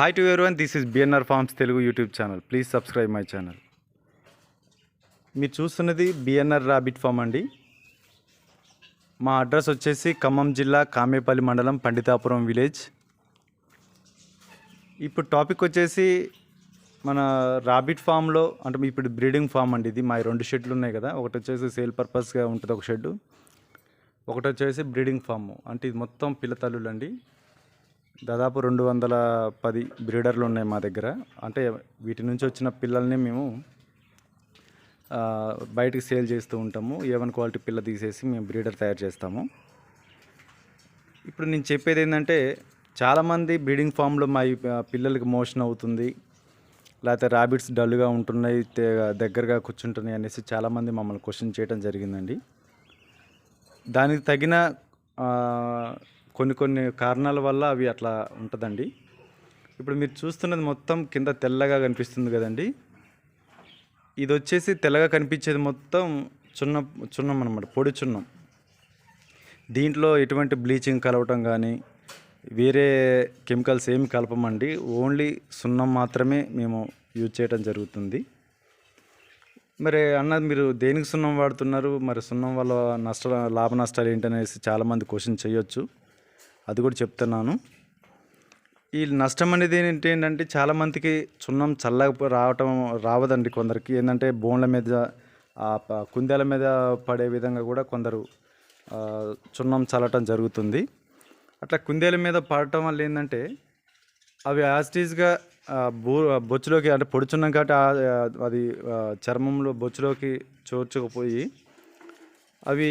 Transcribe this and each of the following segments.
Hi to everyone this is BNR farms Telugu YouTube channel please subscribe my channel మీరు చూస్తున్నది BNR rabbit form అండి. మా address వచ్చేసి ఖమ్మం జిల్లా కామేపల్లి మండలం పండితాపురం విలేజ్. ఇప్పుడు టాపిక్ వచ్చేసి మన రాబిట్ ఫామ్లో అంటే ఇప్పుడు బ్రీడింగ్ ఫామ్ అండి ఇది. మా రెండు షెడ్లు ఉన్నాయి కదా. ఒకటి వచ్చేసి సేల్ పర్పస్గా ఉంటుంది ఒక షెడ్ ఒకటి వచ్చేసి బ్రీడింగ్ ఫామ్. అంటే ఇది మొత్తం పిల్ల తల్లులు అండి దాదాపు రెండు వందల పది బ్రీడర్లు ఉన్నాయి మా దగ్గర. అంటే వీటి నుంచి వచ్చిన పిల్లల్ని మేము బయటికి సేల్ చేస్తూ ఉంటాము. ఏవన్ క్వాలిటీ పిల్ల తీసేసి మేము బ్రీడర్ తయారు చేస్తాము. ఇప్పుడు నేను చెప్పేది ఏంటంటే చాలామంది బ్రీడింగ్ ఫామ్లో మా పిల్లలకి మోషన్ అవుతుంది లేకపోతే ర్యాబిట్స్ డల్గా ఉంటున్నాయి దగ్గరగా కూర్చుంటున్నాయి అనేసి చాలామంది మమ్మల్ని క్వశ్చన్ చేయడం జరిగిందండి. దానికి తగిన కొన్ని కొన్ని కారణాల వల్ల అవి అట్లా ఉంటుందండి. ఇప్పుడు మీరు చూస్తున్నది మొత్తం కింద తెల్లగా కనిపిస్తుంది కదండి. ఇది వచ్చేసి తెల్లగా కనిపించేది మొత్తం చున్నం చున్నం అనమాట పొడి చున్నం. దీంట్లో ఎటువంటి బ్లీచింగ్ కలవటం కానీ వేరే కెమికల్స్ ఏమి కలపమండి. ఓన్లీ సున్నం మాత్రమే మేము యూజ్ చేయడం జరుగుతుంది. మరి అన్న మీరు దేనికి సున్నం వాడుతున్నారు? మరి సున్నం వల్ల నష్ట లాభ నష్టాలు ఏంటనేసి చాలామంది క్వశ్చన్ చేయొచ్చు. అది కూడా చెప్తున్నాను. ఈ నష్టం అనేది ఏంటి ఏంటంటే చాలామందికి సున్నం చల్లగా రావటం రావదండి కొందరికి. ఏంటంటే బోన్ల మీద కుందేల మీద పడే విధంగా కూడా కొందరు చున్నం సున్నం చల్లటం జరుగుతుంది. అట్లా కుందేల మీద పడటం వల్ల ఏంటంటే అవి యాస్టీస్గా బో బొచ్చులోకి అంటే పొడుచున్నాం కాబట్టి అది చర్మంలో బొచ్చులోకి చోర్చుకుపోయి అవి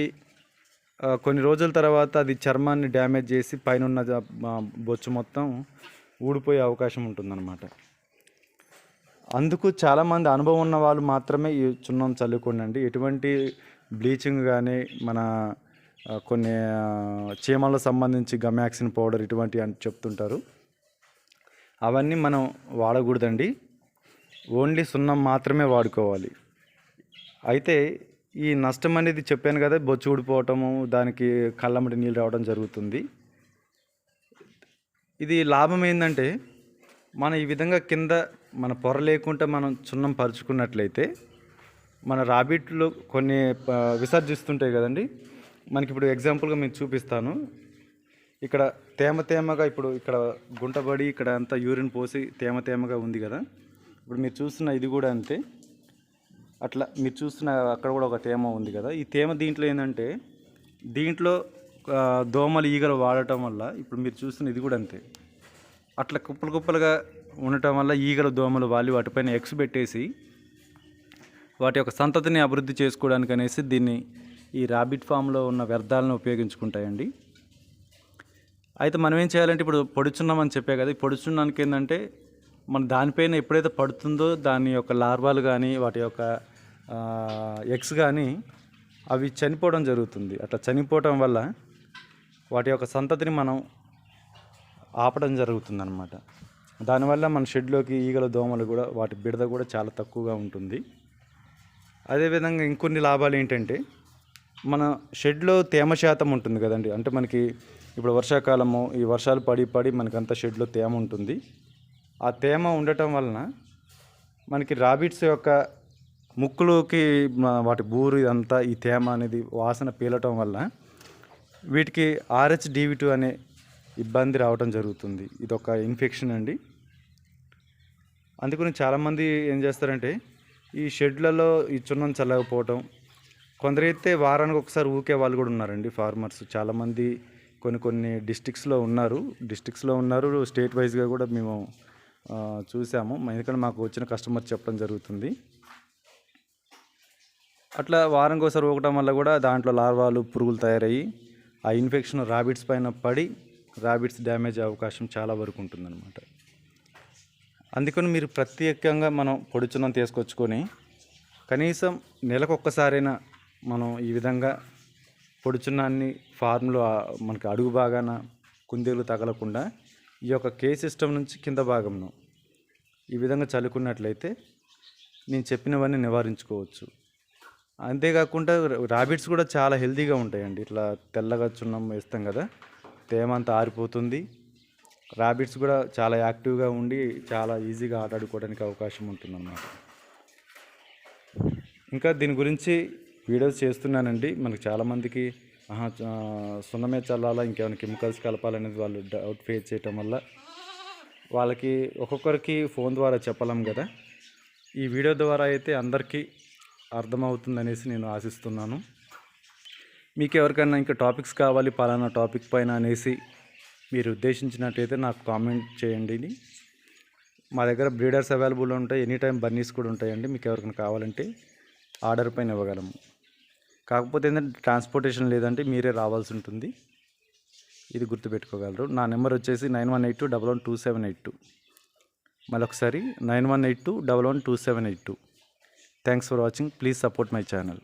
కొన్ని రోజుల తర్వాత అది చర్మాన్ని డ్యామేజ్ చేసి పైన ఉన్న బొచ్చు మొత్తం ఊడిపోయే అవకాశం ఉంటుందన్నమాట. అందుకు చాలామంది అనుభవం ఉన్న వాళ్ళు మాత్రమే ఈ చున్నం చల్లుకోండి ఎటువంటి బ్లీచింగ్ కానీ మన కొన్ని చీమలకు సంబంధించి గమాక్సిన్ పౌడర్ ఇటువంటి అని చెప్తుంటారు. అవన్నీ మనం వాడకూడదండి. ఓన్లీ సున్నం మాత్రమే వాడుకోవాలి. అయితే ఈ నష్టం అనేది చెప్పాను కదా బొచ్చు ఊడిపోవటము దానికి కళ్ళమ్మటి నీళ్ళు రావడం జరుగుతుంది. ఇది లాభం ఏంటంటే మనం ఈ విధంగా కింద మన పొర లేకుండా మనం చున్నం పరుచుకున్నట్లయితే మన రాబిట్లు కొన్ని విసర్జిస్తుంటాయి కదండి. మనకి ఇప్పుడు ఎగ్జాంపుల్గా నేను చూపిస్తాను. ఇక్కడ తేమ తేమగా ఇప్పుడు ఇక్కడ గుంటబడి ఇక్కడ అంతా యూరిన్ పోసి తేమ తేమగా ఉంది కదా. ఇప్పుడు మీరు చూస్తున్న ఇది కూడా అంతే. అట్లా మీరు చూస్తున్న అక్కడ కూడా ఒక తేమ ఉంది కదా. ఈ తేమ దీంట్లో ఏంటంటే దీంట్లో దోమలు ఈగలు వాడటం వల్ల ఇప్పుడు మీరు చూస్తున్న ఇది కూడా అంతే. అట్లా కుప్పలు కుప్పలుగా ఉండటం వల్ల ఈగలు దోమలు వాలి వాటిపైన ఎక్స్ పెట్టేసి వాటి యొక్క సంతతిని అభివృద్ధి చేసుకోవడానికి అనేసి దీన్ని ఈ రాబిట్ ఫామ్లో ఉన్న వ్యర్థాలను ఉపయోగించుకుంటాయండి. అయితే మనం ఏం చేయాలంటే ఇప్పుడు పొడుచున్నామని చెప్పే కదా ఈ పొడుచున్నానికి ఏంటంటే మన దానిపైన ఎప్పుడైతే పడుతుందో దాని యొక్క లార్వాలు కానీ వాటి యొక్క ఎగ్స్ కానీ అవి చనిపోవడం జరుగుతుంది. అట్లా చనిపోవడం వల్ల వాటి యొక్క సంతతిని మనం ఆపడం జరుగుతుంది అనమాట దానివల్ల మన షెడ్లోకి ఈగల దోమలు కూడా వాటి బిడద కూడా చాలా తక్కువగా ఉంటుంది. అదేవిధంగా ఇంకొన్ని లాభాలు ఏంటంటే మన షెడ్లో తేమ శాతం ఉంటుంది కదండి. అంటే మనకి ఇప్పుడు వర్షాకాలము ఈ వర్షాలు పడి పడి మనకంతా షెడ్లో తేమ ఉంటుంది. ఆ తేమ ఉండటం వలన మనకి రాబిట్స్ యొక్క ముక్కులోకి వాటి బూరు ఇదంతా ఈ తేమ అనేది వాసన పీలటం వల్ల వీటికి ఆర్హెచ్ డివి టూ అనే ఇబ్బంది రావడం జరుగుతుంది. ఇది ఒక ఇన్ఫెక్షన్ అండి. అందుకని చాలామంది ఏం చేస్తారంటే ఈ షెడ్లలో ఈ చున్నం చల్లకపోవటం కొందరైతే వారానికి ఒకసారి ఊకే వాళ్ళు కూడా ఉన్నారండి ఫార్మర్స్. చాలామంది కొన్ని కొన్ని డిస్టిక్స్లో ఉన్నారు. డిస్టిక్స్లో ఉన్నారు స్టేట్ వైజ్గా కూడా మేము చూసాము. ఎందుకంటే మాకు వచ్చిన కస్టమర్ చెప్పడం జరుగుతుంది. అట్లా వారంకి ఒకసారి ఊగటం వల్ల కూడా దాంట్లో లార్వాలు పురుగులు తయారయ్యి ఆ ఇన్ఫెక్షన్ రాబిట్స్ పైన పడి రాబిట్స్ డ్యామేజ్ అవకాశం చాలా వరకు ఉంటుందన్నమాట. అందుకని మీరు ప్రత్యేకంగా మనం పొడిచున్నం తీసుకొచ్చుకొని కనీసం నెలకు ఒక్కసారైనా మనం ఈ విధంగా పొడిచున్నాన్ని ఫార్మ్లో మనకి అడుగు భాగాన కుందేలు తగలకుండా ఈ యొక్క కే సిస్టమ్ నుంచి కింద భాగంలో ఈ విధంగా చల్లుకున్నట్లయితే నేను చెప్పినవన్నీ నివారించుకోవచ్చు. అంతేకాకుండా రాబిట్స్ కూడా చాలా హెల్తీగా ఉంటాయండి. ఇట్లా తెల్లగా చున్నం వేస్తాం కదా తేమ అంతా ఆరిపోతుంది. రాబిట్స్ కూడా చాలా యాక్టివ్గా ఉండి చాలా ఈజీగా ఆటాడుకోవడానికి అవకాశం ఉంటుందన్నమాట. ఇంకా దీని గురించి వీడియోస్ చేస్తున్నానండి. మనకు చాలామందికి సున్నమే చల్లాలా ఇంకేమైనా కెమికల్స్ కలపాలనేది వాళ్ళు డౌట్ ఫేస్ చేయటం వల్ల వాళ్ళకి ఒక్కొక్కరికి ఫోన్ ద్వారా చెప్పలేం కదా. ఈ వీడియో ద్వారా అయితే అందరికీ అర్థమవుతుందనేసి నేను ఆశిస్తున్నాను. మీకు ఎవరికైనా ఇంకా టాపిక్స్ కావాలి పలానా టాపిక్ పైన అనేసి మీరు ఉద్దేశించినట్టయితే నాకు కామెంట్ చేయండి. మా దగ్గర బ్రీడర్స్ అవైలబుల్ ఉంటాయి ఎనీ టైం బన్నీస్ కూడా ఉంటాయండి. మీకు ఎవరికైనా కావాలంటే ఆర్డర్ పైన ఇవ్వగలము. కాకపోతే ఏంటంటే ట్రాన్స్పోర్టేషన్ లేదంటే మీరే రావాల్సి ఉంటుంది. ఇది గుర్తుపెట్టుకోగలరు. నా నెంబర్ వచ్చేసి nine one eight two double one two seven eight two. మళ్ళీ ఒకసారి nine one eight two double one two seven eight two. Thanks for watching. Please support my channel.